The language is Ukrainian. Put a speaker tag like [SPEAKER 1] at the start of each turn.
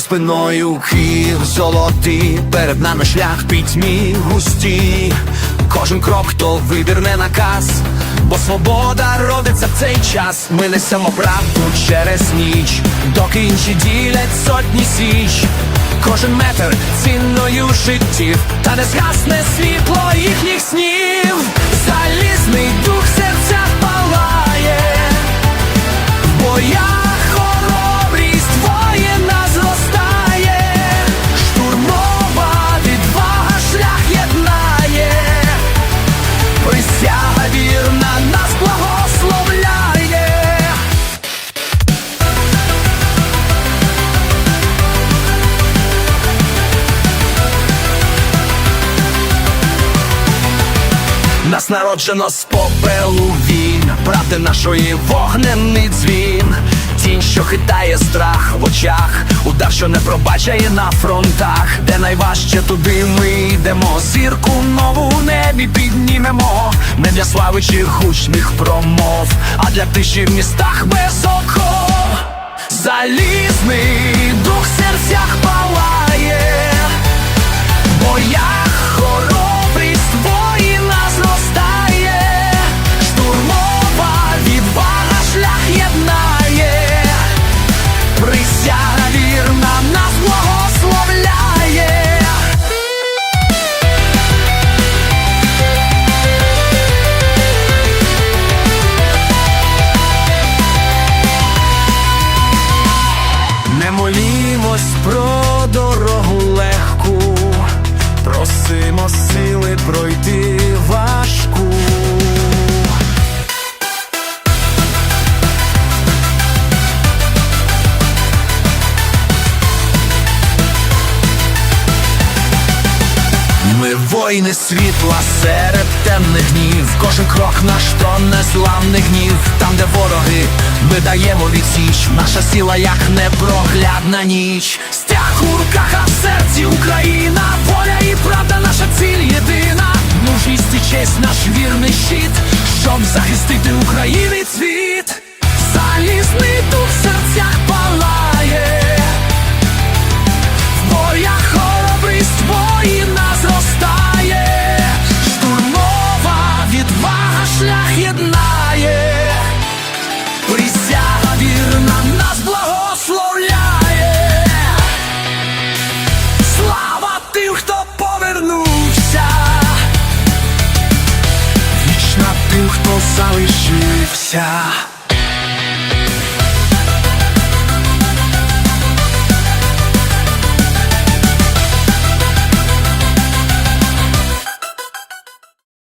[SPEAKER 1] спиною Київ золотий, перед нами шлях пітьмі густі. Кожен крок то вибір не наказ, бо свобода родиться в цей час. Ми несемо правду через ніч, доки інші ділять сотні січ. Кожен метр цінною життів, та не згасне світло їхніх снів. Нас народжено з попелу він, правди нашої вогнений дзвін, тінь, що хитає страх в очах, удар, що не пробачає на фронтах, де найважче туди ми йдемо. Зірку нову в небі піднімемо, не для слави чи гучних промов, а для тиші в містах без оков. Залізний дух в серцях палає, воїни світла серед темних днів, кожен крок наш то незламний гнів, там, де вороги, ми даємо відсіч, наша сила, як непроглядна ніч. Стяг у руках, а в серці Україна, воля і правда, наша ціль єдина. Мужність і честь наш вірний щит, щоб захистити України цвіт. Залишився.